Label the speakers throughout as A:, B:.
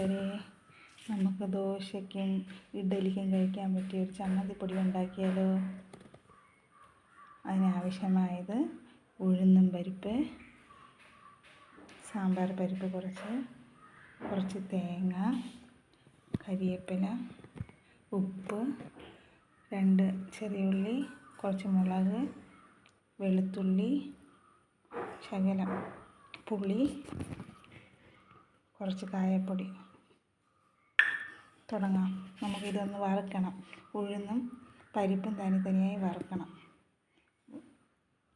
A: കൂട്ടുകാരെ നമുക്ക് ദോശയ്ക്കും ഇഡ്ഡലിക്കും കഴിക്കാൻ പറ്റിയ ഒരു ചമ്മന്തിപ്പൊടി ഉണ്ടാക്കിയാലോ? അതിനാവശ്യമായത് ഉഴുന്നും പരിപ്പ് സാമ്പാർ പരിപ്പ് കുറച്ച് കുറച്ച് തേങ്ങ കരിയേപ്പില ഉപ്പ് രണ്ട് ചെറിയ ഉള്ളി കുറച്ച് മുളക് വെളുത്തുള്ളി ശകലം പുളി കുറച്ച് കായപ്പൊടി. തുടങ്ങാം. നമുക്കിതൊന്ന് വറുക്കണം. ഉഴുന്നും പരിപ്പും തനി തനിയായി വറുക്കണം.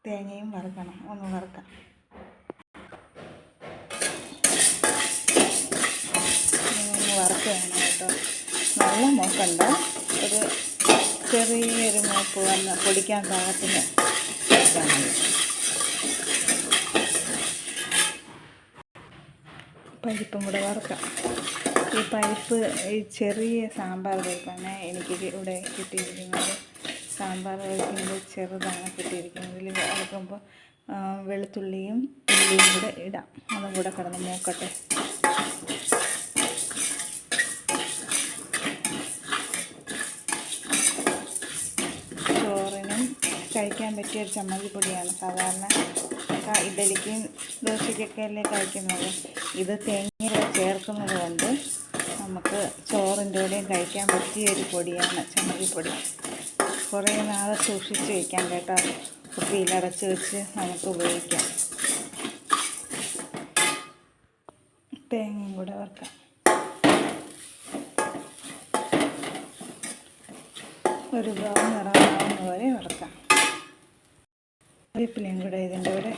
A: തേങ്ങയും വറുക്കണം. ഒന്ന് വറുക്കാം. ഒന്ന് കേട്ടോ. നല്ല മൂക്കണ്ട ഒരു ചെറിയൊരു മൂപ്പ് വന്ന് പൊടിക്കാൻ പാകത്തിന് പരിപ്പും കൂടെ വറുക്കാം. ഈ പരിപ്പ് ഈ ചെറിയ സാമ്പാർ പരിപ്പാണ് എനിക്ക് ഇവിടെ കിട്ടിയിരിക്കുന്നത്. സാമ്പാർ പരിപ്പിന്റെ ചെറുതാണ് കിട്ടിയിരിക്കുന്നത്. ഇതിൽ വറുക്കുമ്പോൾ വെളുത്തുള്ളിയും ഉള്ളിയും കൂടെ ഇടാം. അതും കൂടെ കിടന്ന് നോക്കട്ടെ ചോറിനും കഴിക്കാൻ പറ്റിയ ഒരു ചമ്മന്തിപ്പൊടിയാണ് സാധാരണ ഇഡലിക്കും ദോശയ്ക്കൊക്കെ അല്ലേ കഴിക്കുന്നത്. ഇത് തേങ്ങ ചേർക്കുന്നത് കൊണ്ട് നമുക്ക് ചോറിന്റെ കൂടെയും കഴിക്കാൻ പറ്റിയ ഒരു പൊടിയാണ് ചമ്മന്തിപ്പൊടി. കുറേ നാൾ സൂക്ഷിച്ച് വയ്ക്കാം കേട്ടോ. കുപ്പിയിലടച്ച് വെച്ച് നമുക്ക് ഉപയോഗിക്കാം. തേങ്ങയും കൂടെ വറുക്കാം. ഒരു ബ്രൗൺ നിറമാവുന്ന പോലെ വറുക്കാം. വേപ്പിലയും കൂടെ ഇതിന്റെ കൂടെ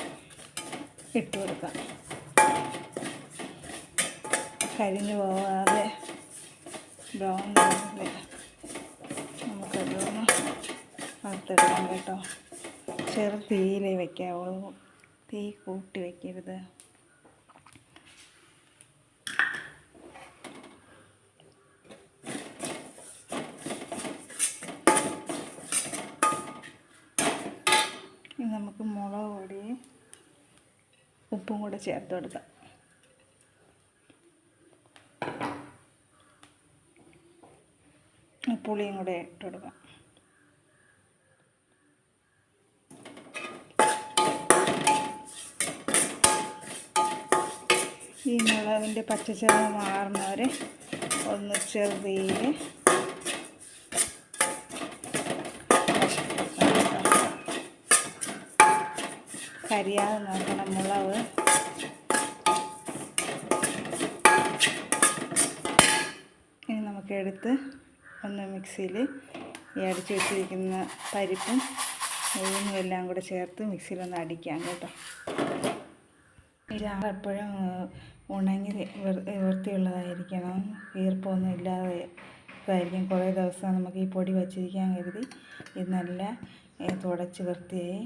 A: ഇട്ട് കൊടുക്കാം. കരിഞ്ഞു പോവാതെ ബ്രൗൺ കളറിൽ വറുത്തെടുക്കാം കേട്ടോ. ചെറു തീയിലേ വയ്ക്കാവുള്ളൂ തീ കൂട്ടി വയ്ക്കരുത് നമുക്ക് മുളക് പൊടി ഉപ്പും കൂടെ ചേർത്ത് കൊടുക്കാം പുളിയും കൂടെ ഇട്ട് കൊടുക്കാം. ഈ മുളകിന്റെ പച്ചച്ചെറ മാറുന്നവരെ ഒന്ന് ചെറുതീയിൽ കരിയാതെ നോക്കണം മുളക്. ഇനി നമുക്ക് എടുത്ത് ഒന്ന് മിക്സിയിൽ ഈ അടിച്ചു വെച്ചിരിക്കുന്ന പരിപ്പും ഉഴുന്നും എല്ലാം കൂടെ ചേർത്ത് മിക്സിയിലൊന്ന് അടിക്കാം കേട്ടോ. ചാറ് എപ്പോഴും ഉണങ്ങി വൃത്തിയുള്ളതായിരിക്കണം. ഈർപ്പമൊന്നും ഇല്ലാതെ ഇതായിരിക്കും. കുറേ ദിവസം നമുക്ക് ഈ പൊടി വച്ചിരിക്കാൻ കരുതി ഇത് നല്ല തുടച്ച് വൃത്തിയായി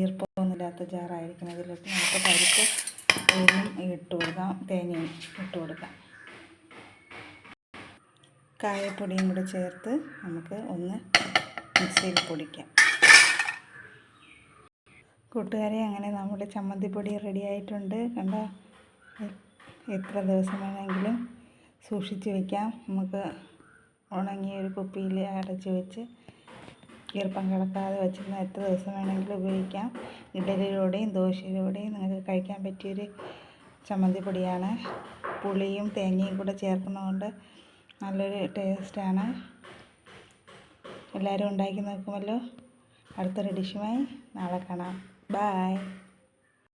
A: ഈർപ്പമൊന്നുമില്ലാത്ത ജാറായിരിക്കണം. ഇതിലേക്ക് നമുക്ക് പരിപ്പ് ഉള്ളും ഇട്ട് കൊടുക്കാം. തേങ്ങയും ഇട്ട് കൊടുക്കാം. കായപ്പൊടിയും കൂടെ ചേർത്ത് നമുക്ക് ഒന്ന് മിക്സിയിൽ പൊടിക്കാം. കൂട്ടുകാരെ അങ്ങനെ നമ്മുടെ ചമ്മന്തിപ്പൊടി റെഡി ആയിട്ടുണ്ട്. കണ്ടോ? എത്ര ദിവസം വേണമെങ്കിലും സൂക്ഷിച്ച് വയ്ക്കാം നമുക്ക് ഉണങ്ങിയ ഒരു കുപ്പിയിൽ അടച്ച് വെച്ച് ഈർപ്പം കിടക്കാതെ വെച്ചിരുന്ന എത്ര ദിവസം വേണമെങ്കിലും ഉപയോഗിക്കാം. ഇഡലിയിലൂടെയും ദോശയിലൂടെയും നിങ്ങൾക്ക് കഴിക്കാൻ പറ്റിയൊരു ചമ്മന്തിപ്പൊടിയാണ്. പുളിയും തേങ്ങയും കൂടെ ചേർക്കുന്നതുകൊണ്ട് നല്ലൊരു ടേസ്റ്റാണ്. എല്ലാവരും ഉണ്ടാക്കി നോക്കുമല്ലോ. അടുത്തൊരു ഡിഷുമായി നാളെ കാണാം. ബായ്